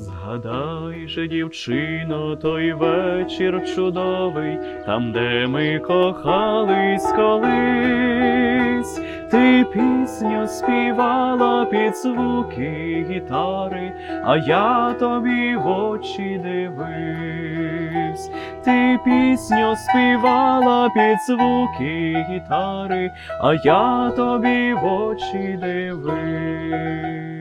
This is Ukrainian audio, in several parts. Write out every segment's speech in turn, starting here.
Згадай же, дівчино, той вечір чудовий, там, де ми кохались колись, ти пісню співала під звуки гітари, а я тобі в очі дивився. Ти пісню співала під звуки гітари, а я тобі в очі дивився.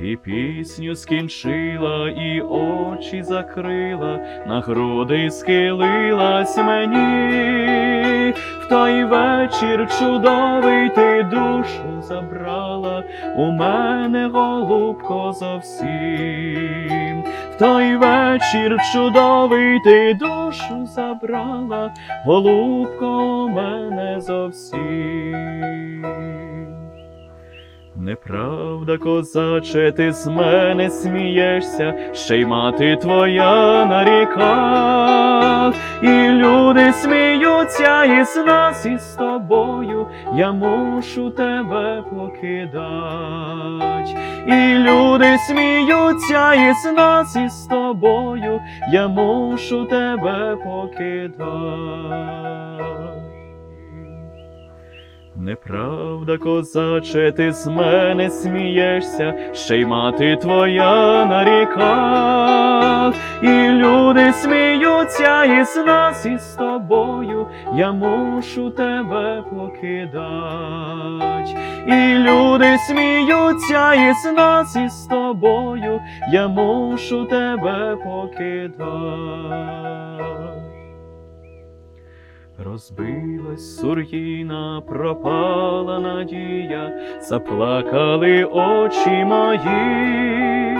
Ти пісню скінчила і очі закрила, на груди схилилась мені. В той вечір чудовий ти душу забрала, у мене голубко зовсім. В той вечір чудовий ти душу забрала, голубко у мене зовсім. Неправда, козаче, ти з мене смієшся, ще й мати твоя нарікав, і люди сміються із нас і з тобою, я мушу тебе покидать. І люди сміються із нас і з тобою, я мушу тебе покидать. Неправда, козаче, ти з мене смієшся, ще й мати твоя нарікав, і люди сміються із нас і з тобою, я мушу тебе покидать. І люди сміються із нас і з тобою, я мушу тебе покидать. Розбилась сур'їна, пропала надія, заплакали очі мої.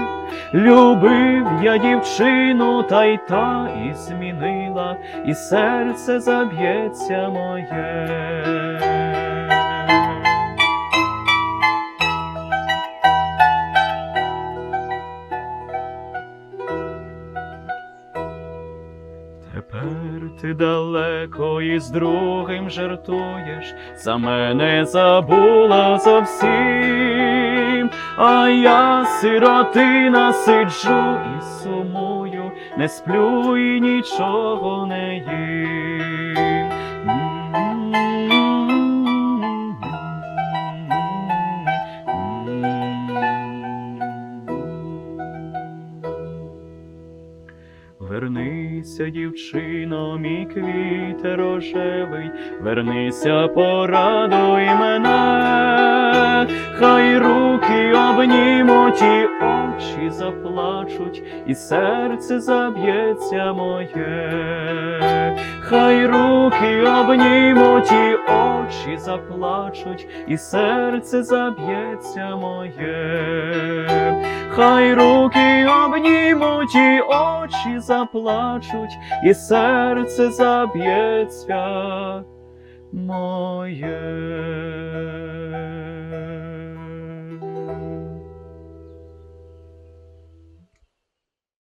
Любив я дівчину, та й та і змінила, і серце заб'ється моє. Тепер ти далеко і з другим жартуєш, за мене забула зовсім, а я сиротина сиджу і сумую, не сплю і нічого не їм. Вернися, дівчино, мій квіте рожевий, вернися, порадуй мене, хай руки обнімуть і очі заплачуть, і серце заб'ється моє, хай руки обнімуть і очі заплачуть, і серце заб'ється моє. Хай руки обнімуть і очі заплачуть, і серце заб'ється моє.